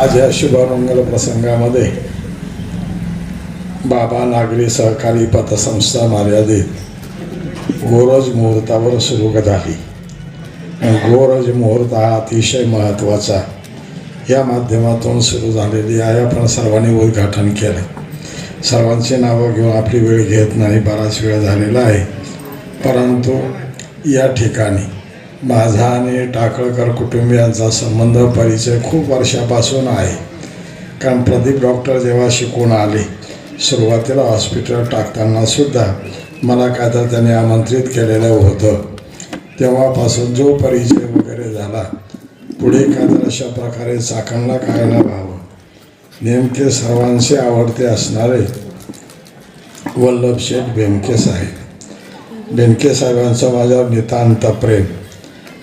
आज या शुभमंगल प्रसंगामध्ये बाबा नागरी सहकारी पतसंस्था मर्यादित गोरज मुहूर्तावर सुरू झाली. गोरज मुहूर्त हा अतिशय महत्त्वाचा या माध्यमातून सुरू झालेली आहे. आपण सर्वांनी उद्घाटन केलं. सर्वांची नावं घेऊन आपली वेळ घेत नाही बराच वेळ झालेला आहे. परंतु या ठिकाणी माझा आणि टाकळकर कुटुंबियांचा संबंध परिचय खूप वर्षापासून आहे. कारण प्रदीप डॉक्टर जेव्हा शिकून आले सुरुवातीला हॉस्पिटल टाकताना सुद्धा मला काय तर त्यांनी आमंत्रित केलेलं होतं. तेव्हापासून जो परिचय वगैरे झाला पुढे काय तर अशा प्रकारे चाकणला काय ना व्हावं. नेमके सर्वांचे आवडते असणारे वल्लभ शेठ बेनके साहेब. बेनके साहेबांचं माझ्यावर नितांत प्रेम.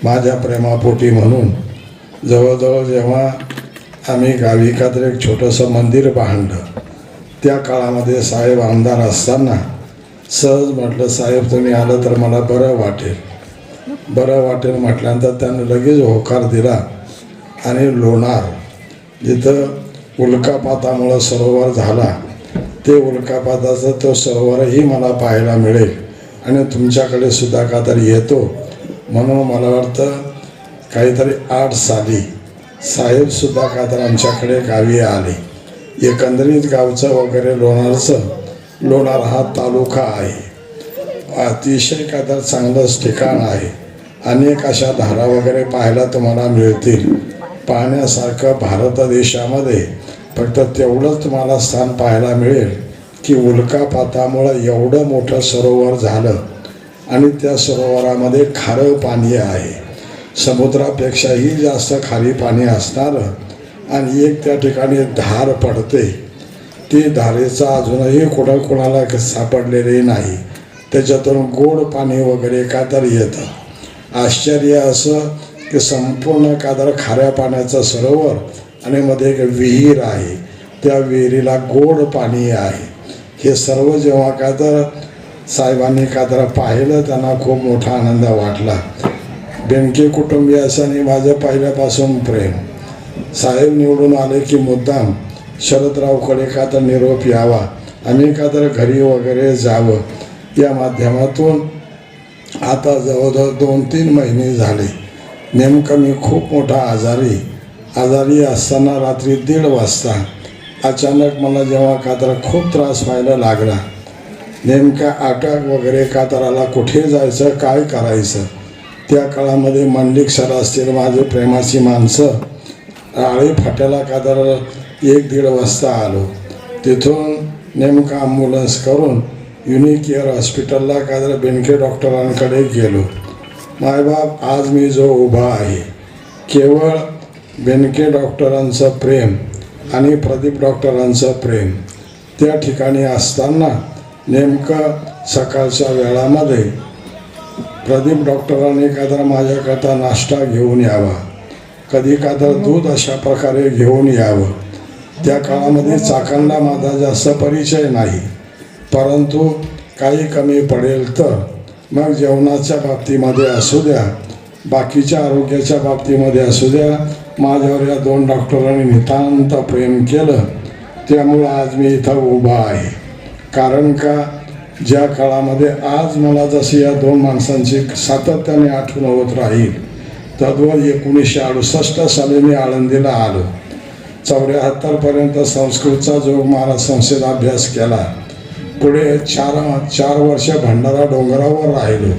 माझ्या प्रेमापोटी म्हणून जवळजवळ जेव्हा आम्ही गावी का तर एक छोटंसं मंदिर बांधलं त्या काळामध्ये साहेब आमदार असताना सहज म्हटलं साहेब तुम्ही आलं तर मला बरं वाटेल. बरं वाटेल म्हटल्यानंतर त्यानं लगेच होकार दिला आणि लोणार जिथं उल्कापातामुळं सरोवर झाला ते उल्कापाताचं तो सरोवरही मला पाहायला मिळेल आणि तुमच्याकडे सुद्धा का तरी येतो. म्हणून मला वाटतं काहीतरी आठ साली साहेबसुद्धा काहीतरी आमच्याकडे गावी आले. एकंदरीत गावचं वगैरे लोणारचं लोणार हा तालुका आहे. अतिशय का चांगलंच ठिकाण आहे. अनेक अशा धारा वगैरे पाहायला तुम्हाला मिळतील. पाहण्यासारखं भारत देशामध्ये फक्त तेवढंच तुम्हाला स्थान पाहायला मिळेल की उल्कापातामुळं एवढं मोठं सरोवर झालं. आणि त्या सरोवरामध्ये खारं पाणी आहे. समुद्रापेक्षाही जास्त खारी पाणी असणारं आणि एक त्या ठिकाणी धार पडते. ती धारेचा अजूनही कुठं कोणाला सापडलेले नाही. त्याच्यातून गोड पाणी वगैरे का तर येतं. आश्चर्य असं की संपूर्ण कादर खाऱ्या पाण्याचं सरोवर आणि मध्ये एक विहीर आहे. त्या विहिरीला गोड पाणी आहे. हे सर्व जेव्हा का तर साहेबांनी का तर पाहिलं त्यांना खूप मोठा आनंद वाटला. बेनके कुटुंबियासांनी माझं पहिल्यापासून प्रेम. साहेब निवडून आले की मुद्दाम शरदरावकडे का तर निरोप यावा आम्ही का तर घरी वगैरे जावं. या माध्यमातून आता जवळजवळ दोन तीन महिने झाले. नेमकं मी खूप मोठा आजारी आजारी असताना रात्री दीड वाजता अचानक मला जेव्हा का तर खूप त्रास व्हायला लागला. नेमका अटक वगैरे का कुठे जायचं काय करायचं? त्या काळामध्ये मंडलिक सर असतील माझे प्रेमाची माणसं आळी फाट्याला का एक दीड वाजता आलो. तिथून नेमका ॲम्ब्युलन्स करून युनिक केअर हॉस्पिटलला कादर बेनके डॉक्टरांकडे गेलो. मायबाप आज मी जो उभा आहे केवळ बेनके डॉक्टरांचं प्रेम आणि प्रदीप डॉक्टरांचं प्रेम. त्या ठिकाणी असताना नेमकं सकाळच्या वेळामध्ये प्रदीप डॉक्टरांनी का तर माझ्याकरता नाश्ता घेऊन यावा. कधी कादर तर दूध अशा प्रकारे घेऊन यावं. त्या काळामध्ये चाकणला माझा जास्त परिचय नाही. परंतु काही कमी पडेल तर मग जेवणाच्या बाबतीमध्ये असू द्या बाकीच्या आरोग्याच्या बाबतीमध्ये असू द्या माझ्यावर या दोन डॉक्टरांनी नितांत प्रेम केलं त्यामुळं आज मी इथं उभा आहे. कारण का ज्या काळामध्ये आज मला जशी या दोन माणसांची सातत्याने आठवण होत राहील तद्वर एकोणीसशे अडुसष्ट साली मी आळंदीला आलो. चौऱ्याहत्तरपर्यंत संस्कृतचा जो महाराज संस्थेत अभ्यास केला. पुढे चार चार वर्ष भंडारा डोंगरावर राहिलो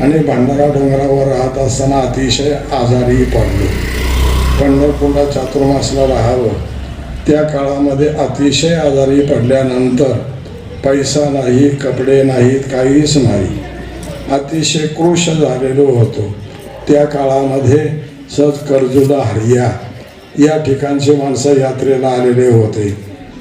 आणि भंडारा डोंगरावर राहत असताना अतिशय आजारी पडलो. पंढरपूरला चातुर्मासला राहावं. त्या काळामध्ये अतिशय आजारी पडल्यानंतर पैसा नाही कपडे नाहीत काहीच नाही. अतिशय क्रुश झालेलो होतो. त्या काळामध्ये सज कर्जुला हरिया या ठिकाणचे माणसं यात्रेला आलेले होते.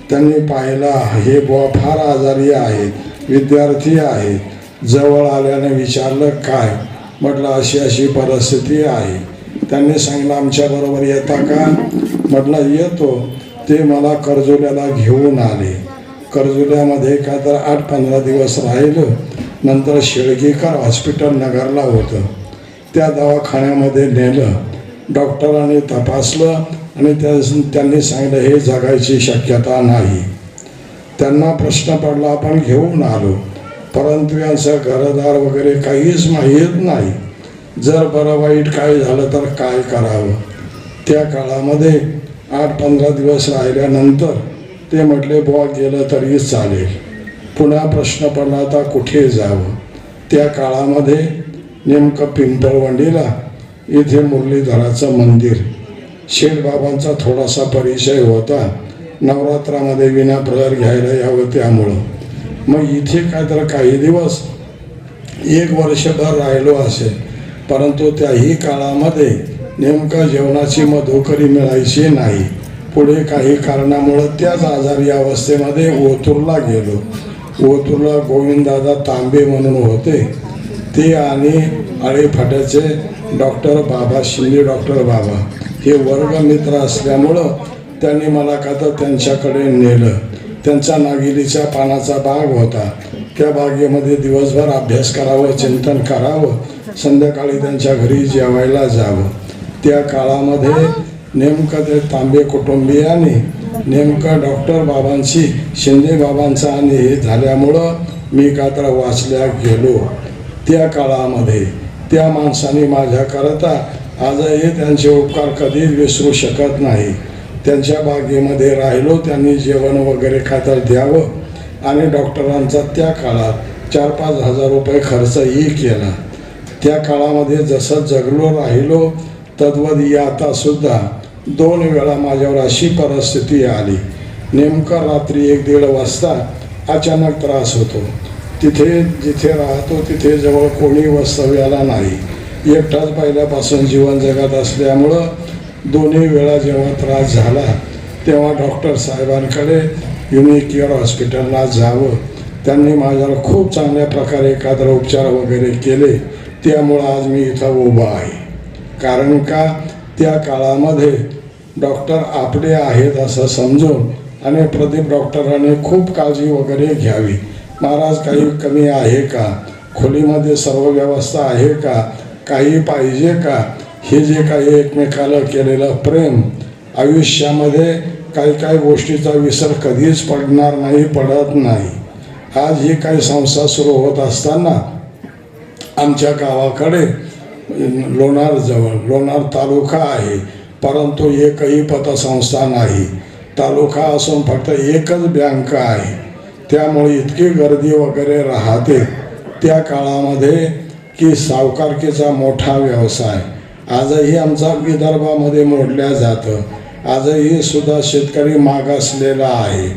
त्यांनी पाहिला हे बुवा फार आजारी आहेत विद्यार्थी आहेत. जवळ आल्याने विचारलं काय? म्हटलं अशी अशी परिस्थिती आहे. त्यांनी सांगितलं आमच्याबरोबर येता का? म्हटलं येतो. ते मला कर्जुल्याला घेऊन आले. कर्जुल्यामध्ये का तर आठ पंधरा दिवस राहिलं नंतर शेळगेकर हॉस्पिटल नगरला होतं. त्या दवाखान्यामध्ये नेलं. डॉक्टरांनी तपासलं आणि त्या त्यांनी सांगितलं हे जगायची शक्यता नाही. त्यांना प्रश्न पडला आपण घेऊन आलो. परंतु यांचं घरदार वगैरे काहीच माहीत नाही. जर बरं वाईट काय झालं तर काय करावं? त्या काळामध्ये आठ पंधरा दिवस राहिल्यानंतर ते म्हटले बुवा गेलं तरी चालेल. पुन्हा प्रश्न पडला आता कुठे जावं? त्या काळामध्ये नेमकं पिंपळवंडीला इथे मुरलीधराचं मंदिर. शेठबाबांचा थोडासा परिचय होता. नवरात्रामध्ये विना घ्यायला यावं त्यामुळं. मग इथे काय तर काही दिवस एक वर्षभर राहिलो असेल. परंतु त्याही काळामध्ये नेमकं जेवणाची मधोकरी मिळायची नाही. पुढे काही कारणामुळं त्याच आजारी अवस्थेमध्ये ओतूरला गेलो. ओतूरला गोविंददादा तांबे म्हणून होते. ते आणि आळेफाट्याचे डॉक्टर बाबा शिंदे डॉक्टर बाबा हे वर्गमित्र असल्यामुळं त्यांनी मला का तर त्यांच्याकडे नेलं. त्यांचा नागिलीच्या पानाचा बाग होता. त्या बागेमध्ये दिवसभर अभ्यास करावं चिंतन करावं संध्याकाळी त्यांच्या घरी जेवायला जावं. त्या काळामध्ये नेमकं ते तांबे कुटुंबियांनी नेमकं डॉक्टर बाबांशी शिंदे बाबांचा आणि हे झाल्यामुळं मी का तर वाचल्या गेलो. त्या काळामध्ये त्या माणसाने माझ्याकरता आजही त्यांचे उपकार कधीच विसरू शकत नाही. त्यांच्या बागेमध्ये राहिलो त्यांनी जेवण वगैरे खातर द्यावं आणि डॉक्टरांचा त्या काळात चार पाच हजार रुपये खर्चही केला. त्या काळामध्ये जसं जगलो राहिलो तद्वत आता सुद्धा दोन वेळा माझ्यावर अशी परिस्थिती आली. नेमकं रात्री एक दीड वाजता अचानक त्रास होतो. तिथे जिथे राहतो तिथे जवळ कोणी वास्तव्याला नाही. एकटाच पहिल्यापासून जीवन जगत असल्यामुळं दोन्ही वेळा जेव्हा त्रास झाला तेव्हा डॉक्टर साहेबांकडे युनिकेअर हॉस्पिटलला जावं. त्यांनी माझ्यावर खूप चांगल्या प्रकारे एखादा उपचार वगैरे केले. त्यामुळं आज मी इथं उभा आहे. कारण का? त्या काळामध्ये डॉक्टर आपले आहेत असं समजून आणि प्रदीप डॉक्टरांनी खूप काळजी वगैरे घ्यावी. महाराज काही कमी आहे का? खोलीमध्ये सर्व व्यवस्था आहे का? काही पाहिजे का? हे जे काही एकमेकाला केलेलं प्रेम आयुष्यामध्ये काही काही गोष्टीचा विसर कधीच पडणार नाही पडत नाही. आज ही काही संस्था सुरू होत असताना आमच्या गावाकडे लोणारजवळ लोणार तालुका आहे. परंतु एकही पतसंस्था नाही. तालुका असून फक्त एकच बँक आहे. त्यामुळे इतकी गर्दी वगैरे राहते. त्या काळामध्ये की सावकारकीचा मोठा व्यवसाय. आजही आमचा विदर्भामध्ये मोडल्या जातं. आजही सुद्धा शेतकरी मागासलेला आहे.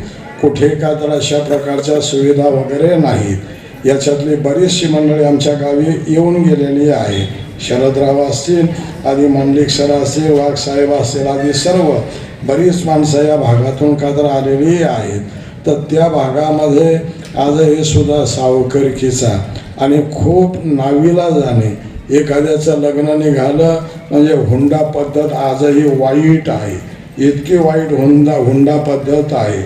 कुठे का तर अशा प्रकारच्या सुविधा वगैरे नाहीत. याच्यातली बरीचशी मंडळी आमच्या गावी येऊन गेलेली आहे शरदराव असतील आदी मंडलिक सर असतील वाघसाहेब असतील आदी सर्व बरीच माणसं या भागातून का तर आलेली आहेत. तर त्या भागामध्ये आजही सुद्धा सावकरकीचा आणि खूप नावीला जाणे एखाद्याचं लग्न निघालं म्हणजे हुंडा पद्धत आजही वाईट आहे. इतकी वाईट हुंडा हुंडा पद्धत आहे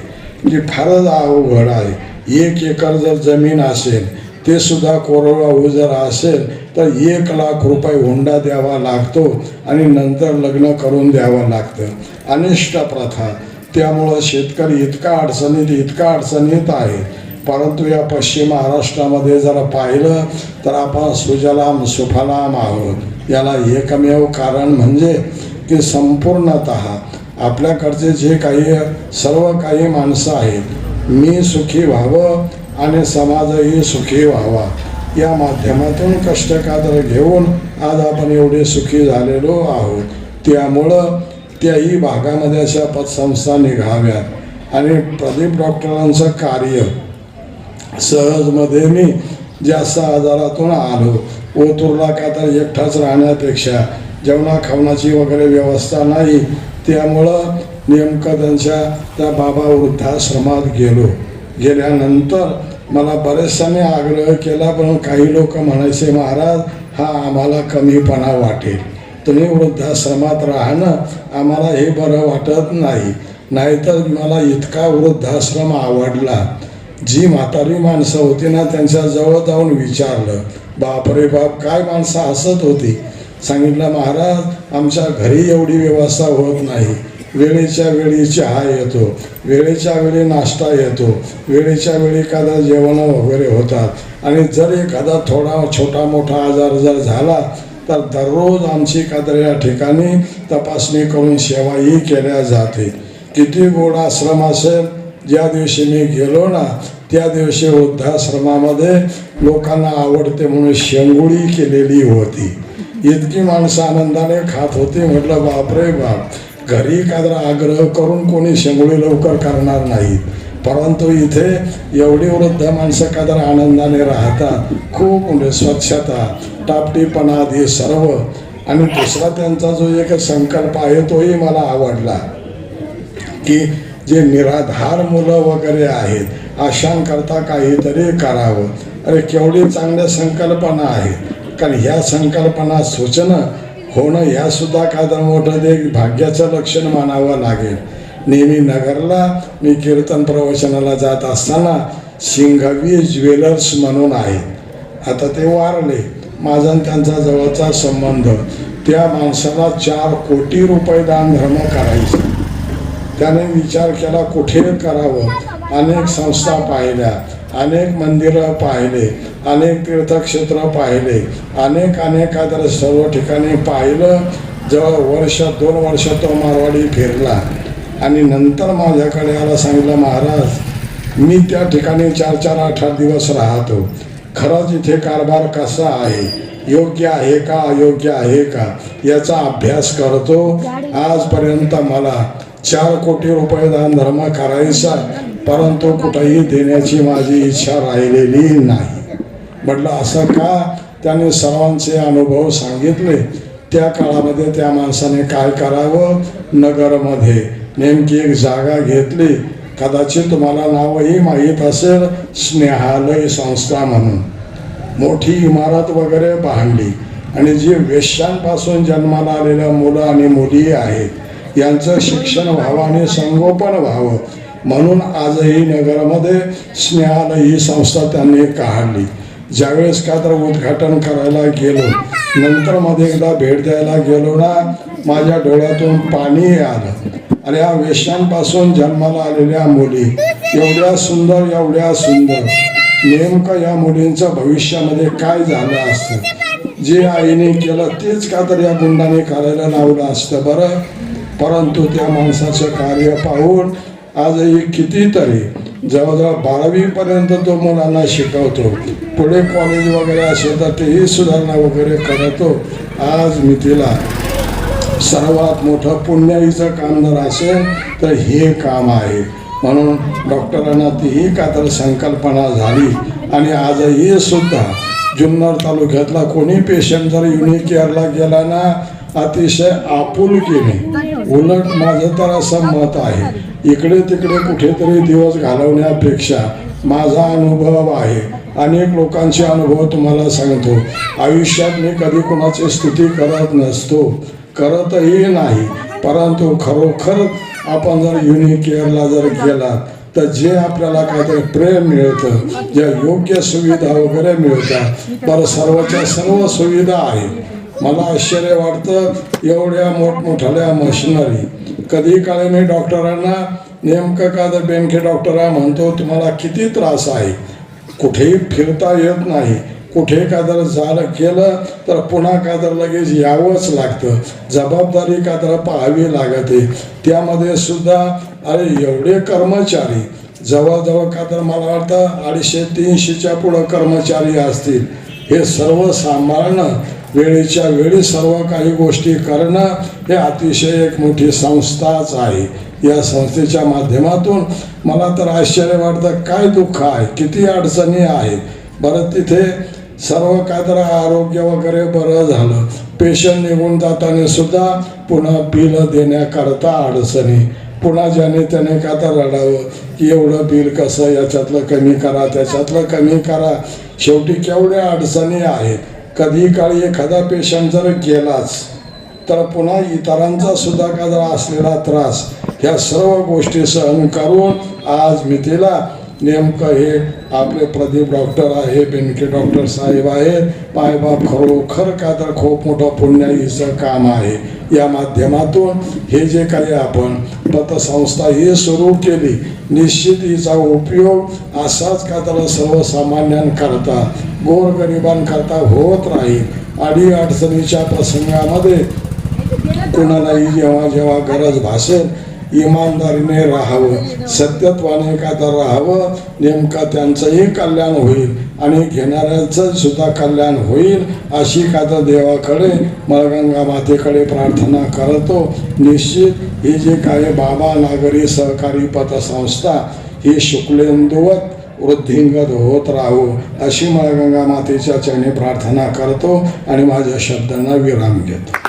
जी फारच अवघड आहे. एक एकर जर जमीन असेल ते सुद्धा कोरडवाहू जर असेल तर एक लाख रुपये हुंडा द्यावा लागतो आणि नंतर लग्न करून द्यावं लागतं. अनिष्ट प्रथा. त्यामुळं शेतकरी इतका अडचणीत इतका अडचणीत आहे. परंतु या पश्चिम महाराष्ट्रामध्ये जर पाहिलं तर आपण सुजलाम सुफलाम आहोत. याला एकमेव कारण म्हणजे की संपूर्णत आपल्याकडचे जे काही सर्व काही माणसं आहेत मी सुखी व्हावं आणि समाजही सुखी व्हावा. या माध्यमातून कष्टकादर घेऊन आज आपण एवढे सुखी झालेलो आहोत. त्यामुळं त्याही भागामध्ये अशा पतसंस्था निघाव्यात. आणि प्रदीप डॉक्टरांचं कार्य सहजमध्ये मी जास्त आजारातून आलो. ओतूरला का तर एकटाच राहण्यापेक्षा जेवणा खावणाची वगैरे व्यवस्था नाही. त्यामुळं नेमकं त्यांच्या त्या बाबा वृद्धाश्रमात गेलो. गेल्यानंतर मला बरेचशाने आग्रह केला पण काही लोक म्हणायचे महाराज हा आम्हाला कमीपणा वाटेल. तुम्ही वृद्धाश्रमात राहणं आम्हाला हे बरं वाटत नाही. नाहीतर मला इतका वृद्धाश्रम आवडला. जी म्हातारी माणसं होती ना त्यांच्याजवळ जाऊन विचारलं बापरे बाप काय माणसं हसत होती? सांगितलं महाराज आमच्या घरी एवढी व्यवस्था होत नाही. वेळेच्या वेळी चहा येतो. वेळेच्या वेळी नाश्ता येतो. वेळेच्या वेळी एखादा जेवण वगैरे होतात. आणि जर एखादा थोडा छोटा मोठा आजार जर झाला तर दररोज आमची कादर या ठिकाणी तपासणी करून सेवाही केल्या जाते. किती गोड आश्रम असेल ज्या दिवशी मी गेलो ना त्या दिवशी वृद्धाश्रमामध्ये लोकांना आवडते म्हणून शेंगुळी केलेली होती. इतकी माणसं आनंदाने खात होती म्हटलं बापरे बाप. घरी एखादा आग्रह करून कोणी शेंगुळी लवकर करणार नाहीत. परंतु इथे एवढी वृद्ध माणसं कादर आनंदाने राहतात खूप म्हणजे स्वच्छता टापटीपणा हे सर्व. आणि दुसरा त्यांचा जो एक संकल्प आहे तोही मला आवडला. की जे निराधार मुलं वगैरे आहेत अशांकरता काहीतरी करावं. अरे केवढी चांगल्या संकल्पना आहेत. कारण ह्या संकल्पना सूचना होणं ह्या सुद्धा काय मोठं एक भाग्याचं लक्षण मानावं लागेल. नेहमी नगरला मी कीर्तन प्रवचनाला जात असताना सिंघवी ज्वेलर्स म्हणून आहेत. आता ते वारले. माझा आणि त्यांचा जवळचा संबंध. त्या माणसाला चार कोटी रुपये दान धर्म करायचे. त्याने विचार केला कुठे करावं? अनेक संस्था पाहिल्या. अनेक मंदिरं पाहिले अनेक तीर्थक्षेत्र पाहिले अनेक अनेक आदर सर्व ठिकाणी पाहिलं. जवळ वर्ष दोन वर्ष तो मारवाडी फिरला. आणि नंतर माझ्याकडे आला सांगितलं महाराज मी त्या ठिकाणी चार चार आठ आठ दिवस राहतो. खरंच इथे कारभार कसा आहे? योग्य आहे का? अयोग्य आहे का? याचा अभ्यास करतो. आजपर्यंत मला चार कोटी रुपये दान धर्म करायचा परंतु कुठेही देण्याची माझी इच्छा राहिलेली नाही. म्हटलं असं का? त्याने सर्वांचे अनुभव सांगितले. त्या काळामध्ये त्या माणसाने काय करावं? नगरमध्ये नेमकी एक जागा घेतली. कदाचित तुम्हाला नावही माहीत असेल स्नेहालय संस्था म्हणून. मोठी इमारत वगैरे बांधली. आणि जी वेश्यांपासून जन्माला आलेल्या मुलं आणि मुली आहेत यांचं शिक्षण व्हावं आणि संगोपन व्हावं. म्हणून आजही नगरामध्ये स्नेहाल ही संस्था त्यांनी काढली. ज्यावेळेस का तर उद्घाटन करायला गेलो नंतर मध्ये एकदा भेट द्यायला गेलो ना माझ्या डोळ्यातून पाणी आलं. आणि या वेश्यांपासून जन्माला आलेल्या मुली एवढ्या सुंदर एवढ्या सुंदर. नेमकं या मुलींचं भविष्यामध्ये काय झालं असतं? जे आईने केलं तेच का तर या गुंडाने करायला लावलं असतं बरं? परंतु त्या माणसाचं कार्य पाहून आजही कितीतरी जवळजवळ बारावीपर्यंत तो मुलांना शिकवतो. पुढे कॉलेज वगैरे असेल तर तेही सुधारणा वगैरे करतो. आज मी तिला सर्वात मोठं पुण्याईचं काम जर असेल तर हे काम आहे. म्हणून डॉक्टरांना तीही का तर संकल्पना झाली. आणि आजही सुद्धा जुन्नर तालुक्यातला कोणी पेशंट जर युनिकेअरला गेला ना अतिशय आपुलकीने उलट माझं तर असं मत आहे. इकडे तिकडे कुठेतरी दिवस घालवण्यापेक्षा माझा अनुभव आहे. अनेक लोकांचे अनुभव तुम्हाला सांगतो. आयुष्यात मी कधी कोणाची स्तुती करत नसतो. करतही नाही. परंतु खरोखर आपण जर युनिक केअरला जर गेला तर जे आपल्याला काहीतरी प्रेम मिळतं ज्या योग्य सुविधा वगैरे मिळतात तर सर्वच्या सर्व सुविधा आहेत. मला आश्चर्य वाटतं एवढ्या मोठमोठ्या मशिनरी. कधी काळी मी डॉक्टरांना नेमकं का तर बँके डॉक्टरा म्हणतो तुम्हाला किती त्रास आहे? कुठेही फिरता येत नाही. कुठे का जर झालं केलं तर पुन्हा का तर लगेच यावंच लागतं. जबाबदारी का तर पाहावी लागते. त्यामध्ये सुद्धा अरे एवढे कर्मचारी. जवळजवळ का तर मला वाटतं अडीचशे तीनशेच्या पुढं कर्मचारी असतील. हे सर्व सांभाळणं वेळेच्या वेळी सर्व काही गोष्टी करणं हे अतिशय एक मोठी संस्थाच आहे. या संस्थेच्या माध्यमातून मला तर आश्चर्य वाटतं काय दुःख आहे किती अडचणी आहेत. बरं तिथे सर्व काय तर आरोग्य वगैरे बरं झालं. पेशंट निघून जाताना सुद्धा पुन्हा बिल देण्याकरता अडचणी. पुन्हा ज्याने त्याने का तर रडावं की एवढं बिल कसं याच्यातलं कमी करा त्याच्यातलं कमी करा. शेवटी केवढ्या अडचणी आहेत. कधी काळी एखादा पेशंट जर गेलाच तर पुन्हा इतरांचा सुद्धा का जर असलेला त्रास ह्या सर्व गोष्टी सहन करून आज मी तिला नेमकं हे आपले प्रदीप डॉक्टर आहे बेनके डॉक्टर साहेब आहेत मायबाप खरोखर का तर खूप मोठं पुण्याईचं काम आहे. या माध्यमातून हे जे काही आपण पतसंस्था ही सुरू केली निश्चित हिचा उपयोग असाच का तर सर्वसामान्यांकरता गोरगरिबांकरता होत राहील? आणि अडचणीच्या प्रसंगामध्ये कुणालाही जेव्हा जेव्हा गरज भासेल इमानदारीने राहावं सत्यत्वाने का तर राहावं नेमकं त्यांचंही कल्याण होईल. आणि घेणाऱ्यांचं सुद्धा कल्याण होईल अशी का देवाकडे मळगंगा मातेकडे प्रार्थना करतो. निश्चित ही जी काही बाबा नागरी सहकारी पतसंस्था ही शुक्लेंदुवत वृद्धिंगत होत राहू अशी मळगंगा मातेच्या चरणी प्रार्थना करतो आणि माझ्या शब्दांना विराम घेतो